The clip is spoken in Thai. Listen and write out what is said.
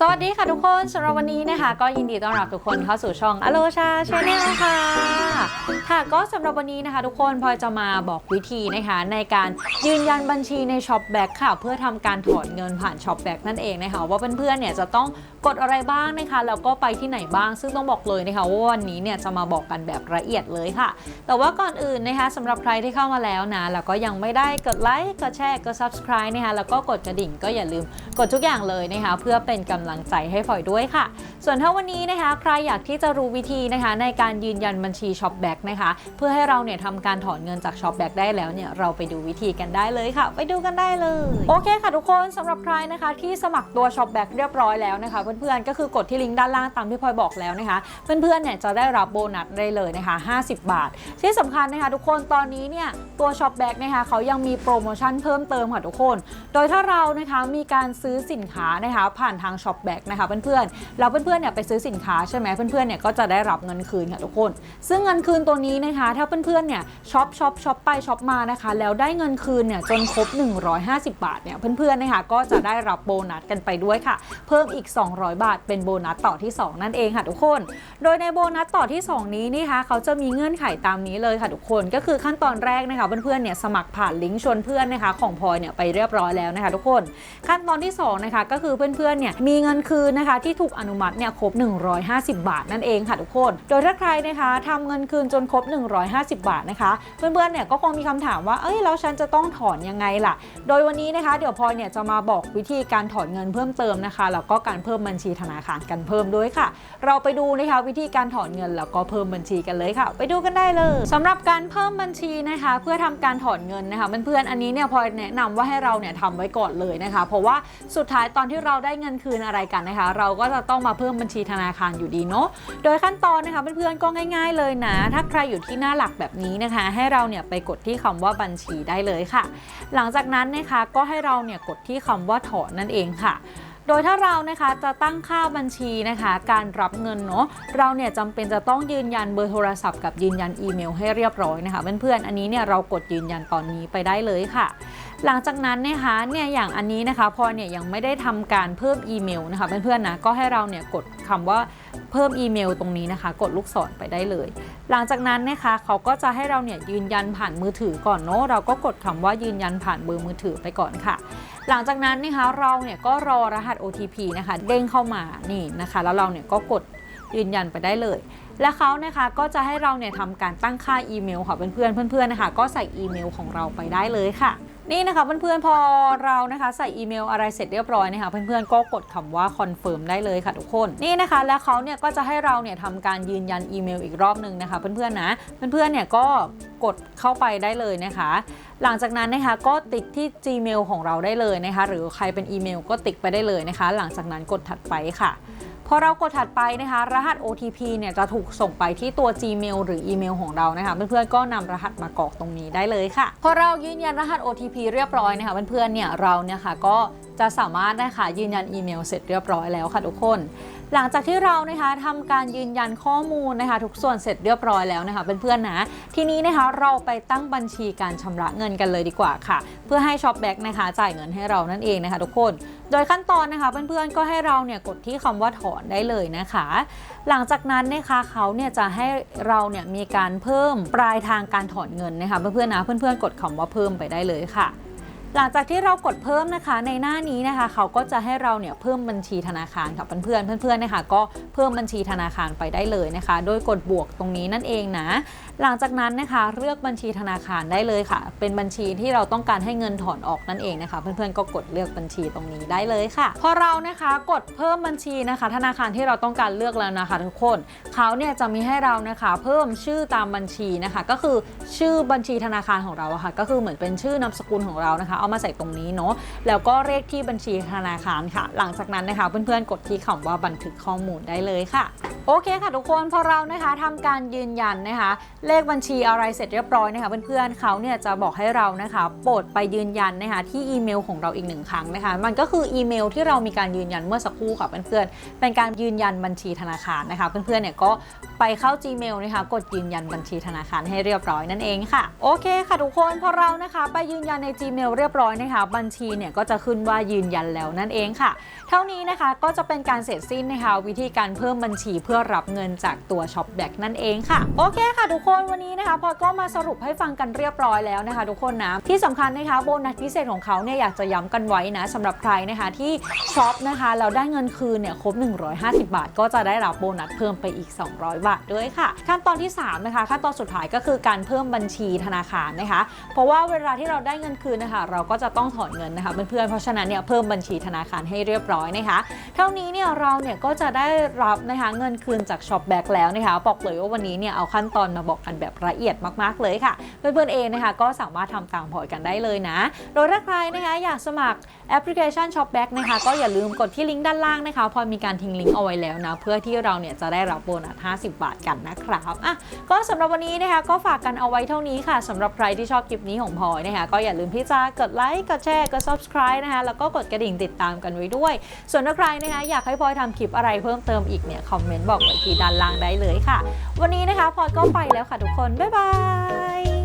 สวัสดีค่ะทุกคนสำหรับวันนี้นะคะ ก็ยินดีต้อนรับทุกคนเข้าสู่ช่องอโลชาชาแนลค่ะ ค่ะก็สำหรับวันนี้นะคะ ทุกคนพลอยจะมาบอกวิธีนะคะ ในการยืนยันบัญชีในช็อปแบ็กค่ะ เพื่อทำการถอนเงินผ่านช็อปแบ็กนั่นเองนะคะว่าเพื่อนๆเนี่ยจะต้องกดอะไรบ้างนะคะแล้วก็ไปที่ไหนบ้าง ซึ่งต้องบอกเลยนะคะว่าวันนี้เนี่ยจะมาบอกกันแบบละเอียดเลยค่ะ แต่ว่าก่อนอื่นนะคะสำหรับใครที่เข้ามาแล้วนะแล้วก็ยังไม่ได้กดไลค์กดแชร์กด subscribe นะคะแล้วก็กดกระดิ่งก็อย่าลืมกดทุกอย่างเลยนะคะเพื่อเป็นกำลังใจให้พลอยด้วยค่ะ ส่วนถ้าวันนี้นะคะ ใครอยากที่จะรู้วิธีนะคะ ในการยืนยันบัญชีช็อปแบ็กนะคะ เพื่อให้เราเนี่ยทำการถอนเงินจากช็อปแบ็กได้แล้วเนี่ยเราไปดูวิธีกันได้เลยค่ะ ไปดูกันได้เลย โอเคค่ะทุกคนสำหรับใครนะคะ ที่สมัครตัวช็อปแบ็กเรียบร้อยแล้วนะคะ เพื่อนๆก็คือกดที่ลิงก์ด้านล่างตามที่พลอยบอกแล้วนะคะ เพื่อนๆเนี่ยจะได้รับโบนัสได้เลยนะคะ 50 บาท ที่สำคัญนะคะ ทุกคนตอนนี้เนี่ยตัวช็อปแบ็กนะคะเขายังมีโปรโมชั่นเพิ่มเติมค่ะทุกคน โดยถ้าเรานะคะมีการซื้อสินค้านะคะผ่านทางช็อปแบ็กนะคะเพื่อนๆแล้วเพื่อนๆเนี่ยไปซื้อสินค้าใช่ไหมเพื่อนๆเนี่ยก็จะได้รับเงินคืนค่ะทุกคน ซึ่งเงินคืนตัวนี้นะคะถ้าเพื่อนๆเนี่ยช็อปช็อปช็อปไปช็อปมานะคะ แล้วได้เงินคืนเนี่ยจนครบ 150 บาทเนี่ยเพื่อนๆนะคะก็จะได้รับโบนัสกันไปด้วยค่ะ เพิ่มอีก 200 บาท เป็นโบนัสต่อที่ 2 นั่นเองค่ะทุกคน โดยในโบนัสต่อที่ 2 นี้นะคะเขาจะมีเงื่อนไขตามนี้เลยค่ะทุกคนก็คือขั้นตอนแรกนะคะเพื่อนๆเนี่ยสมัครผ่านลิงก์ชวนเพื่อนนะคะของพลอยเนี่ยไปเรียบร้อยแล้วนะคะทุกคน ขั้นตอนที่2นะคะก็คือเพื่อนๆเนี่ยมีเงินคืนนะคะที่ถูกอนุมัติเนี่ยครบ 150 บาทนั่นเองค่ะทุกคน โดยถ้าใครนะคะทำเงินคืนจนครบ 150 บาทนะคะเพื่อนๆเนี่ยก็คงมีคำถามว่าเอ้ยแล้วฉันจะต้องถอนยังไงล่ะ โดยวันนี้นะคะเดี๋ยวพลอยเนี่ยจะมาบอกวิธีการถอนเงินเพิ่มเติมนะคะแล้วก็การเพิ่มบัญชีธนาคารกันเพิ่มด้วยค่ะ เราไปดูนะคะวิธีการถอนเงินแล้วก็เพิ่มบัญชีกันเลยค่ะ ไปดูกันได้เลยสำหรับการเพิ่มบัญชีนะคะ เพื่อทำการถอนเงินนะคะเพื่อนๆอันนี้เนี่ยพลอยแนะนำว่าให้เราเนี่ยทำไว้ก่อนเลยนะคะ เพราะว่าสุดท้ายตอนที่เราได้เงินคืนอะไรกันนะคะ เราก็จะต้องมาเพิ่มบัญชีธนาคารอยู่ดีเนาะโดยขั้นตอนนะคะเพื่อนๆก็ง่าย ๆ เลยนะ ถ้าใครอยู่ที่หน้าหลักแบบนี้นะคะ ให้เราเนี่ยไปกดที่คำว่าบัญชีได้เลยค่ะ หลังจากนั้นนะคะก็ให้เราเนี่ยกดที่คำว่าถอนนั่นเองค่ะโดยถ้าเรานะคะจะตั้งค่าบัญชีนะคะ การรับเงินเนาะเราเนี่ยจำเป็นจะต้องยืนยันเบอร์โทรศัพท์กับยืนยันอีเมลให้เรียบร้อยนะคะเพื่อนๆอันนี้เนี่ยเรากดยืนยันตอนนี้ไปได้เลยค่ะ หลังจากนั้นนะคะเนี่ยอย่างอันนี้นะคะพอเนี่ยยังไม่ได้ทำการเพิ่มอีเมลนะคะเพื่อนๆนะก็ให้เราเนี่ยกดคำว่าเพิ่มอีเมลตรงนี้นะคะ กดลูกศรไปได้เลย หลังจากนั้นนะคะเขาก็จะให้เราเนี่ยยืนยันผ่านมือถือก่อนเนาะเราก็กดคำว่ายืนยันผ่านเบอร์มือถือไปก่อนค่ะ หลังจากนั้นนะคะเราเนี่ยก็รอรหัส OTP นะคะเด้งเข้ามานี่นะคะ แล้วเราเนี่ยก็กดยืนยันไปได้เลย และเขานะคะก็จะให้เราเนี่ยทำการตั้งค่าอีเมลค่ะเพื่อนๆเพื่อนๆนะคะก็ใส่อีเมลของเราไปได้เลยค่ะ นี่นะคะเพื่อนๆพอเรานะคะใส่อีเมลอะไรเสร็จเรียบร้อยนะคะเพื่อนๆก็กดคำว่าคอนเฟิร์มได้เลยค่ะทุกคนนี่นะคะแล้วเขาเนี่ยก็จะให้เราเนี่ยทำการยืนยันอีเมลอีกรอบหนึ่งนะคะเพื่อนๆนะเพื่อนๆเนี่ยก็กดเข้าไปได้เลยนะคะ หลังจากนั้นนะคะก็ติ๊กที่ Gmail ของเราได้เลยนะคะ หรือใครเป็นอีเมลก็ติ๊กไปได้เลยนะคะ หลังจากนั้นกดถัดไปค่ะ พอเรากดถัดไปนะคะ รหัส OTP เนี่ยจะถูกส่งไปที่ตัว Gmail หรืออีเมลของเรานะคะ เพื่อนๆก็นำรหัสมากรอกตรงนี้ได้เลยค่ะ พอเรายืนยันรหัส OTP เรียบร้อยนะคะเพื่อนๆเนี่ยเราเนี่ยค่ะก็จะสามารถนะคะยืนยันอีเมลเสร็จเรียบร้อยแล้วค่ะทุกคน หลังจากที่เรานะคะทำการยืนยันข้อมูลนะคะทุกส่วนเสร็จเรียบร้อยแล้วนะคะเพื่อนๆนะทีนี้นะคะเราไปตั้งบัญชีการชำระเงินกันเลยดีกว่าค่ะ เพื่อให้ช็อปแบ็กนะคะจ่ายเงินให้เรานั่นเองนะคะทุกคนโดยขั้นตอนนะคะเพื่อนๆก็ให้เราเนี่ยกดที่คำว่าถอนได้เลยนะคะ หลังจากนั้นนะคะเขาเนี่ยจะให้เราเนี่ยมีการเพิ่มปลายทางการถอนเงินนะคะเพื่อนๆนะเพื่อนๆกดคำว่าเพิ่มไปได้เลยค่ะ หลังจากที่เรากดเพิ่มนะคะในหน้านี้นะคะ เขาก็จะให้เราเนี่ยเพิ่มบัญชีธนาคารค่ะเพื่อนๆเพื่อนๆนะคะก็เพิ่มบัญชีธนาคารไปได้เลยนะคะ โดยกดบวกตรงนี้นั่นเองนะ หลังจากนั้นนะคะเลือกบัญชีธนาคารได้เลยค่ะ เป็นบัญชีที่เราต้องการให้เงินถอนออกนั่นเองนะคะ เพื่อนๆก็กดเลือกบัญชีตรงนี้ได้เลยค่ะ พอเรานะคะกดเพิ่มบัญชีนะคะ ธนาคารที่เราต้องการเลือกแล้วนะคะ ทุกคนเขาเนี่ยจะมีให้เรานะคะเพิ่มชื่อตามบัญชีนะคะ ก็คือชื่อบัญชีธนาคารของเราะค่ะ ก็คือเหมือนเป็นชื่อนามสกุลของเรานะคะเอามาใส่ตรงนี้เนาะแล้วก็เลขที่บัญชีธนาคารค่ะ หลังจากนั้นนะคะเพื่อนๆกดที่คำว่าบันทึกข้อมูลได้เลยค่ะโอเคค่ะทุกคนพอเรานะคะทำการยืนยันนะคะ เลขบัญชีอะไรเสร็จเรียบร้อยนะคะเพื่อนๆเขาเนี่ยจะบอกให้เรานะคะโปรดไปยืนยันนะคะที่อีเมลของเราอีกหนึ่งครั้งนะคะ มันก็คืออีเมลที่เรามีการยืนยันเมื่อสักครู่ค่ะเพื่อนๆเป็นการยืนยันบัญชีธนาคารนะคะเพื่อนๆเนี่ยก็ไปเข้า Gmail นะคะกดยืนยันบัญชีธนาคารให้เรียบร้อยนั่นเองค่ะโอเคค่ะทุกคนพอเรานะคะ ไปยืนยันใน Gmail เรียบร้อยนะคะ บัญชีเนี่ยก็จะขึ้นว่ายืนยันแล้วนั่นเองค่ะ เท่านี้นะคะก็จะเป็นการเสร็จสิ้นนะคะ วิธีการเพิ่มบัญชีเพื่อรับเงินจากตัว Shopback นั่นเองค่ะ โอเคค่ะ ทุกคนวันนี้นะคะ พอยก็มาสรุปให้ฟังกันเรียบร้อยแล้วนะคะ ทุกคนนะที่สำคัญนะคะโบนัสพิเศษของเขาเนี่ยอยากจะย้ำกันไว้นะสำหรับใครนะคะที่ช็อปนะคะเราได้เงินคืนเนี่ยครบ 150 บาท ก็จะได้รับโบนัสเพิ่มไปอีก 200 บาทด้วยค่ะ ขั้นตอนที่ 3 นะคะ ขั้นตอนสุดท้ายก็คือการเพิ่มบัญชีธนาคารนะคะ เพราะว่าเวลาที่เราได้เงินคืนนะคะเราก็จะต้องถอนเงินนะคะเพื่อนๆเพราะฉะนั้นเนี่ยเพิ่มบัญชีธนาคารให้เรียบร้อยนะคะ เท่านี้เนี่ยเราเนี่ยก็จะได้รับนะคะเงินคืนจากช็อปแบ็กแล้วนะคะบอกเลยว่าวันนี้เนี่ยเอาขั้นตอนมาบอกกันแบบละเอียดมากๆเลยค่ะ เพื่อนๆเองนะคะก็สามารถทำตามพอยกันได้เลยนะ โดยถ้าใครนะคะอยากสมัครแอปพลิเคชัน Shopback นะคะก็อย่าลืมกดที่ลิงก์ด้านล่างนะคะ พอมีการทิ้งลิงก์เอาไว้แล้วนะเพื่อที่เราเนี่ยจะได้รับโบนัส 50 บาทกันนะครับอะก็สำหรับวันนี้นะคะก็ฝากกันเอาไว้เท่านี้ค่ะสำหรับใครที่ชอบคลิปนี้ของพลอยนะคะก็อย่าลืมที่จะกดไลค์ กดแชร์ กด subscribe นะคะ แล้วก็กดกระดิ่งติดตามกันไว้ด้วย ส่วนถ้าใครนะคะอยากให้พลอยทำคลิปอะไรเพิ่มเติมอีกเนี่ย คอมเมนต์บอกไว้ที่ด้านล่างได้เลยค่ะ วันนี้นะคะพลอยก็ไปแล้วค่ะทุกคน บ๊ายบาย